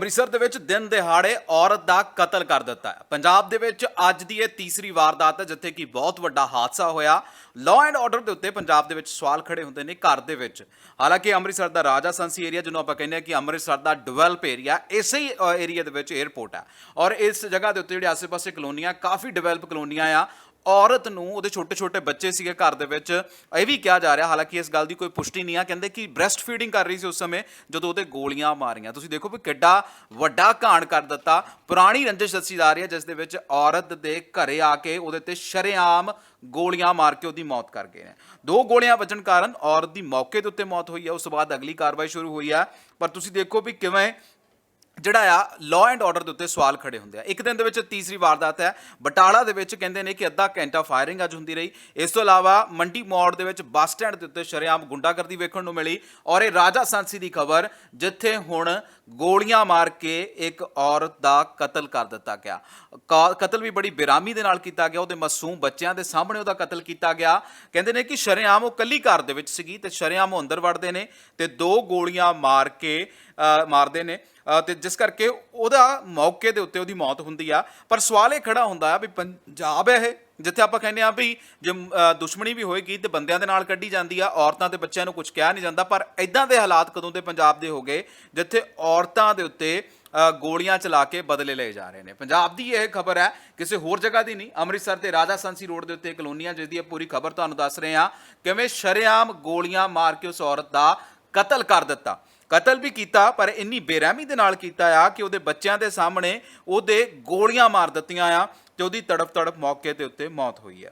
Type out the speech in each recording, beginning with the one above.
ਅੰਮ੍ਰਿਤਸਰ ਦੇ ਵਿੱਚ ਦਿਨ ਦਿਹਾੜੇ ਔਰਤ ਦਾ ਕਤਲ ਕਰ ਦਿੱਤਾ ਹੈ। ਪੰਜਾਬ ਦੇ ਵਿੱਚ ਅੱਜ ਦੀ ਇਹ ਤੀਸਰੀ ਵਾਰਦਾਤ ਹੈ, ਜਿੱਥੇ ਕਿ ਬਹੁਤ ਵੱਡਾ ਹਾਦਸਾ ਹੋਇਆ। ਲਾਅ ਐਂਡ ਆਰਡਰ ਦੇ ਉੱਤੇ ਪੰਜਾਬ ਦੇ ਵਿੱਚ ਸਵਾਲ ਖੜੇ ਹੁੰਦੇ ਨੇ ਘਰ ਦੇ ਵਿੱਚ। ਹਾਲਾਂਕਿ ਅੰਮ੍ਰਿਤਸਰ ਦਾ ਰਾਜਾ ਸੰਸੀ ਏਰੀਆ ਜਿਹਨੂੰ ਆਪਾਂ ਕਹਿੰਦੇ ਆ ਕਿ ਅੰਮ੍ਰਿਤਸਰ ਦਾ ਡਿਵੈਲਪ ਏਰੀਆ ਇਸੇ ਹੀ ਏਰੀਆ ਦੇ ਵਿੱਚ 에ਅਰਪੋਰਟ ਹੈ। ਔਰ ਇਸ ਜਗ੍ਹਾ ਦੇ ਉੱਤੇ ਜਿਹੜੇ ਆਸ-ਪਾਸੇ ਕਲੋਨੀਆਂ, ਕਾਫੀ ਡਿਵੈਲਪ ਕਲੋਨੀਆਂ ਆ। ਔਰਤ ਨੂੰ ਉਹਦੇ ਛੋਟੇ-ਛੋਟੇ ਬੱਚੇ ਸੀਗੇ ਘਰ ਦੇ ਵਿੱਚ, ਇਹ ਵੀ ਕਿਹਾ ਜਾ ਰਿਹਾ, ਹਾਲਾਂਕਿ ਇਸ ਗੱਲ ਦੀ ਕੋਈ ਪੁਸ਼ਟੀ ਨਹੀਂ ਆ, ਕਹਿੰਦੇ ਕਿ ਬ੍ਰੈਸਟ ਫੀਡਿੰਗ ਕਰ ਰਹੀ ਸੀ ਉਸ ਸਮੇਂ, ਜਦੋਂ ਉਹਦੇ ਗੋਲੀਆਂ ਮਾਰੀਆਂ। ਤੁਸੀਂ ਦੇਖੋ ਵੀ ਕਿੱਡਾ ਵੱਡਾ ਘਾਣ ਕਰ ਦਿੱਤਾ। ਪੁਰਾਣੀ ਰੰਜਿਸ਼ ਦੱਸੀ ਜਾ ਰਹੀ ਹੈ, ਜਿਸ ਦੇ ਵਿੱਚ ਔਰਤ ਦੇ ਘਰੇ ਆ ਕੇ ਉਹਦੇ ਤੇ ਸ਼ਰੇਆਮ ਗੋਲੀਆਂ ਮਾਰ ਕੇ ਉਹਦੀ ਮੌਤ ਕਰ ਗਏ ਨੇ। ਦੋ ਗੋਲੀਆਂ ਵੱਜਣ ਕਾਰਨ ਔਰਤ ਦੀ ਮੌਕੇ ਦੇ ਉੱਤੇ ਮੌਤ ਹੋਈ ਹੈ, ਉਸ ਤੋਂ ਬਾਅਦ ਅਗਲੀ ਕਾਰਵਾਈ ਸ਼ੁਰੂ ਹੋਈ ਹੈ। ਪਰ ਤੁਸੀਂ ਦੇਖੋ ਵੀ ਕਿਵੇਂ ਜਿਹੜਾ ਆ ਲਾਅ ਐਂਡ ਆਰਡਰ ਦੇ ਉੱਤੇ ਸਵਾਲ ਖੜੇ ਹੁੰਦੇ ਆ। ਇੱਕ ਦਿਨ ਦੇ ਵਿੱਚ ਤੀਸਰੀ ਵਾਰਦਾਤ ਹੈ। ਬਟਾਲਾ ਦੇ ਵਿੱਚ ਕਹਿੰਦੇ ਨੇ ਕਿ ਅੱਧਾ ਘੰਟਾ ਫਾਇਰਿੰਗ ਅੱਜ ਹੁੰਦੀ ਰਹੀ। ਇਸ ਤੋਂ ਇਲਾਵਾ ਮੰਡੀ ਮੋੜ ਦੇ ਵਿੱਚ ਬੱਸ ਸਟੈਂਡ ਦੇ ਉੱਤੇ ਸ਼ਰੇਆਮ ਗੁੰਡਾਗਰਦੀ ਵੇਖਣ ਨੂੰ ਮਿਲੀ ਔਰ ਇਹ ਰਾਜਾ ਸਾਂਸੀ ਦੀ ਖਬਰ, ਜਿੱਥੇ ਹੁਣ ਗੋਲੀਆਂ ਮਾਰ ਕੇ ਇੱਕ ਔਰਤ ਦਾ ਕਤਲ ਕਰ ਦਿੱਤਾ ਗਿਆ। ਕਾ- ਕਤਲ ਵੀ ਬੜੀ ਬੇਰਾਮੀ ਦੇ ਨਾਲ ਕੀਤਾ ਗਿਆ ਉਹਦੇ ਮਾਸੂਮ ਬੱਚਿਆਂ ਦੇ ਸਾਹਮਣੇ ਉਹਦਾ ਕਤਲ ਕੀਤਾ ਗਿਆ। ਕਹਿੰਦੇ ਨੇ ਕਿ ਸ਼ਰੇਆਮ ਉਹ ਕੱਲੀ ਘਰ ਦੇ ਵਿੱਚ ਸੀਗੀ ਤੇ ਸ਼ਰੇਆਮ ਉਹ ਅੰਦਰ ਵੜਦੇ ਨੇ ਤੇ ਦੋ ਗੋਲੀਆਂ ਮਾਰ ਕੇ ਅ, ਮਾਰਦੇ ਨੇ। ਅ, ਤੇ ਜਿਸ ਕਰਕੇ ਉਹਦਾ ਮੌਕੇ ਦੇ ਉੱਤੇ ਉਹਦੀ ਮੌਤ ਹੁੰਦੀ ਆ। ਪਰ ਸਵਾਲ ਇਹ ਖੜਾ ਹੁੰਦਾ ਆ ਵੀ ਪੰਜਾਬ ਹੈ ਇਹ? ਜਿੱਥੇ ਆਪਾਂ ਕਹਿੰਦੇ ਆ ਵੀ ਜੇ ਦੁਸ਼ਮਣੀ ਵੀ ਹੋਏਗੀ ਤੇ ਬੰਦਿਆਂ ਦੇ ਨਾਲ ਕੱਢੀ ਜਾਂਦੀ ਆ, ਔਰਤਾਂ ਤੇ ਬੱਚਿਆਂ ਨੂੰ ਕੁਝ ਕਿਹਾ ਨਹੀਂ ਜਾਂਦਾ, ਪਰ ਇਦਾਂ ਦੇ ਹਾਲਾਤ ਕਦੋਂ ਦੇ ਪੰਜਾਬ ਦੇ ਹੋ ਗਏ, ਜਿੱਥੇ ਔਰਤਾਂ ਦੇ ਉੱਤੇ ਗੋਲੀਆਂ ਚਲਾ ਕੇ ਬਦਲੇ ਲਏ ਜਾ ਰਹੇ ਨੇ। ਪੰਜਾਬ ਦੀ ਇਹ ਖਬਰ ਹੈ, ਕਿਸੇ ਹੋਰ ਜਗ੍ਹਾ ਦੀ ਨਹੀਂ, ਅੰਮ੍ਰਿਤਸਰ ਦੇ ਰਾਜਾ ਸੰਸੀ ਰੋਡ ਦੇ ਉੱਤੇ ਕਲੋਨੀਆਂ ਜਿਸ ਦੀ ਇਹ ਪੂਰੀ ਖਬਰ ਤੁਹਾਨੂੰ ਦੱਸ ਰਹੇ ਆ ਕਿਵੇਂ ਸ਼ਰੇਆਮ ਗੋਲੀਆਂ ਮਾਰ ਕੇ ਉਸ ਔਰਤ ਦਾ ਕਤਲ ਕਰ ਦਿੱਤਾ। ਕਤਲ ਵੀ ਕੀਤਾ, ਪਰ ਇੰਨੀ ਬੇਰਹਿਮੀ ਦੇ ਨਾਲ ਕੀਤਾ ਆ ਕਿ ਉਹਦੇ ਬੱਚਿਆਂ ਦੇ ਸਾਹਮਣੇ ਉਹਦੇ ਗੋਲੀਆਂ ਮਾਰ ਦਿੱਤੀਆਂ ਆ ਤੇ ਉਹਦੀ ਤੜਪ ਤੜਪ ਮੌਕੇ ਤੇ ਉੱਤੇ ਮੌਤ ਹੋਈ ਹੈ।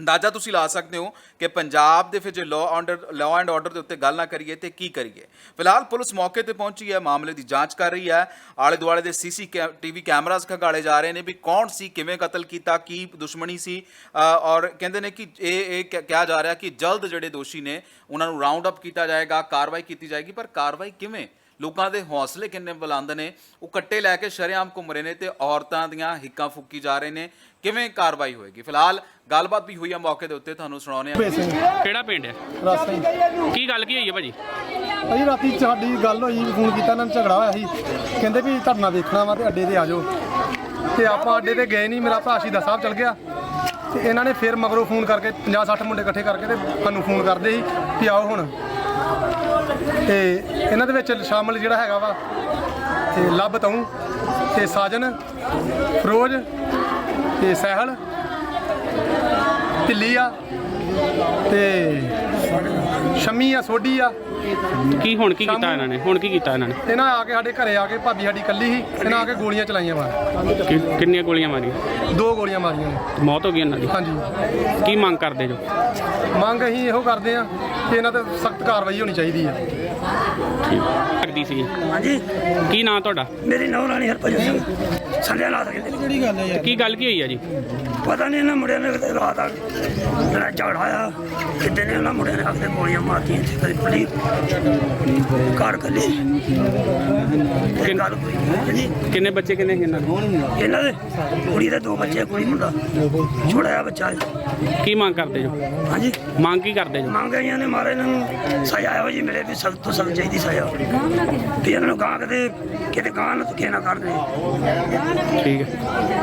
ਅੰਦਾਜ਼ਾ ਤੁਸੀਂ ਲਾ ਸਕਦੇ ਹੋ ਕਿ ਪੰਜਾਬ ਦੇ ਫਿਰ ਜੇ law order law and order ਦੇ ਉੱਤੇ ਗੱਲ ਨਾ ਕਰੀਏ ਤੇ ਕੀ ਕਰੀਏ। ਫਿਲਹਾਲ ਪੁਲਿਸ ਮੌਕੇ ਤੇ ਪਹੁੰਚੀ ਹੈ, ਮਾਮਲੇ ਦੀ ਜਾਂਚ ਕਰ ਰਹੀ ਹੈ। ਆਲੇ ਦੁਆਲੇ ਦੇ ਸੀਸੀ ਟੀਵੀ ਕੈਮਰਾਸ ਖਗਾਲੇ ਜਾ ਰਹੇ ਨੇ ਵੀ ਕੌਣ ਸੀ, ਕਿਵੇਂ ਕਤਲ ਕੀਤਾ, ਕੀ ਦੁਸ਼ਮਣੀ ਸੀ ਔਰ ਕਹਿੰਦੇ ਨੇ ਕਿ ਇਹ ਇਹ ਕ- ਕਿਹਾ ਜਾ ਰਿਹਾ ਕਿ ਜਲਦ ਜਿਹੜੇ ਦੋਸ਼ੀ ਨੇ, ਉਹਨਾਂ ਨੂੰ ਰਾਉਂਡ ਅਪ ਕੀਤਾ ਜਾਏਗਾ, ਕਾਰਵਾਈ ਕੀਤੀ ਜਾਏਗੀ, ਪਰ ਕਾਰਵਾਈ ਕਿਵੇਂ ਲੋਕਾਂ ਦੇ ਹੌਸਲੇ ਕਿੰਨੇ ਬੁਲੰਦ ਨੇ। ਉਹ ਕੱਟੇ ਲੈ ਕੇ ਸ਼ਰੇਆਮ ਘੁੰਮ ਰਹੇ ਨੇ ਤੇ ਔਰਤਾਂ ਦੀਆਂ ਹਿੱਕਾਂ ਫੁੱਕੀ ਜਾ ਰਹੇ ਨੇ। ਕਿਵੇਂ ਕਾਰਵਾਈ ਹੋਏਗੀ? ਫਿਲਹਾਲ ਗੱਲਬਾਤ ਵੀ ਹੋਈ ਆ ਮੌਕੇ ਦੇ ਉੱਤੇ ਤੁਹਾਨੂੰ ਸੁਣਾਉਂਦੇ ਆ ਕਿਹੜਾ ਪਿੰਡ ਹੈ? ਕੀ ਗੱਲ ਕੀ ਹੋਈ ਹੈ ਭਾਜੀ? ਭਾਜੀ ਰਾਤੀ ਸਾਡੀ ਗੱਲ ਹੋਈ ਫੋਨ ਕੀਤਾ ਇਹਨਾਂ ਨੂੰ ਝਗੜਾ ਹੋਇਆ ਸੀ। ਕਹਿੰਦੇ ਵੀ ਧਰਨਾ ਵੇਖਣਾ ਵਾ ਤੇ ਅੱਡੇ ਤੇ ਆ ਜਾਓ। ਤੇ ਆਪਾਂ ਅੱਡੇ ਤੇ ਗਏ ਨਹੀਂ ਮੇਰਾ ਭਰਾ ਸ਼ਹੀਦਾਂ ਸਾਹਿਬ ਚਲ ਗਿਆ। ਤੇ ਇਹਨਾਂ ਨੇ ਫਿਰ ਮਗਰੋਂ ਫੋਨ ਕਰਕੇ 50 60 ਮੁੰਡੇ ਇਕੱਠੇ ਕਰਕੇ ਤੇ ਸਾਨੂੰ ਫੋਨ ਕਰਦੇ ਸੀ ਵੀ ਆਓ ਹੁਣ। ਤੇ ਇਹਨਾਂ ਦੇ ਵਿੱਚ ਸ਼ਾਮਲ ਜਿਹੜਾ ਹੈਗਾ ਵਾ, ਤੇ ਲੱਭ ਤੂੰ ਤੇ ਸਾਜਨ, ਫਰੋਜ਼, ਤੇ ਸਹਿਲ ਢਿੱਲੀ ਆ ਤੇ ਸ਼ਮੀ ਆ ਸੋਢੀ ਆ। ਕੀ ਹੁਣ ਕੀ ਕੀਤਾ ਇਹਨਾਂ ਨੇ? ਹੁਣ ਕੀ ਕੀਤਾ ਇਹਨਾਂ ਨੇ? ਇਹਨਾਂ ਆ ਕੇ ਸਾਡੇ ਘਰੇ ਆ ਕੇ ਭਾਬੀ ਸਾਡੀ ਕੱਲੀ ਸੀ ਇਹਨਾਂ ਆ ਕੇ ਗੋਲੀਆਂ ਚਲਾਈਆਂ ਵਾ। ਕਿ- ਕਿੰਨੀਆਂ ਗੋਲੀਆਂ ਮਾਰੀਆਂ? ਦੋ ਗੋਲੀਆਂ ਮਾਰੀਆਂ ਨੇ। ਮੌਤ ਹੋ ਗਈ ਇਹਨਾਂ ਦੀ? ਹਾਂਜੀ। ਕੀ ਮੰਗ ਕਰਦੇ ਜੋ? ਮੰਗ ਅਸੀਂ ਇਹੋ ਕਰਦੇ ਆ ਕਿ ਇਹਨਾਂ ਤੇ ਸਖਤ ਕਾਰਵਾਈ ਹੋਣੀ ਚਾਹੀਦੀ ਆ। ਲੱਗਦੀ ਸੀ। ਹਾਂਜੀ। ਕੀ ਨਾਂ ਤੁਹਾਡਾ? ਮੇਰੀ ਨੌ ਰਾਣੀ ਹਰਭਜਨ ਸਿੰਘ। ਸੰਧਿਆ ਰਾਤ ਕਹਿੰਦੇ ਕਿਹੜੀ ਗੱਲ ਹੈ ਤੇ ਕੀ ਗੱਲ ਕੀ ਹੋਈ ਹੈ ਜੀ? ਪਤਾ ਨਹੀਂ ਇਹਨਾਂ ਮੁੰਡਿਆਂ ਨੇ ਕਿਤੇ ਰਾਤ ਆ ਕੇ ਜਿਹੜਾ ਝਗੜਾ ਆ ਕਿਤੇ ਨੇ ਉਹਨਾਂ ਮੁੰਡਿਆਂ ਨੇ ਆ ਕੇ ਗੋਲੀਆਂ ਮਾਰਤੀਆਂ ਇੱਥੇ ਕਦੀ ਪਲੀ ਘਰ ਕੱਲੀ। ਇਹ ਗੱਲ ਕਿੰਨੇ ਬੱਚੇ ਕਿੰਨੇ ਇਹਨਾਂ ਦੇ? ਇਹਨਾਂ ਦੇ ਕੁੜੀ ਦੇ ਦੋ ਬੱਚੇ ਕੁੜੀ ਮੁੰਡਾ। ਛੋੜਾ ਜਿਹਾ ਬੱਚਾ ਹੈ। ਕੀ ਮੰਗ ਕਰਦੇ ਜੋ ਹਾਂਜੀ। ਮੰਗ ਕੀ ਕਰਦੇ ਜੋ ਮੰਗ ਆਈਆਂ ਨੇ ਮਾਰੇ ਇਹਨਾਂ ਨੂੰ। ਸਜ਼ਾ ਇਹੋ ਜੀ ਮਿਲੇ ਵੀ ਸਖਤ ਤੋਂ ਸਖਤ ਚਾਹੀਦੀ ਸਜ਼ਾ। ਵੀ ਇਹਨਾਂ ਨੂੰ ਗਾਂ ਕਿਤੇ ਕਿਤੇ ਗਾਂ ਨਾ ਨਾ ਕਰਦੇ। ਠੀਕ ਹੈ।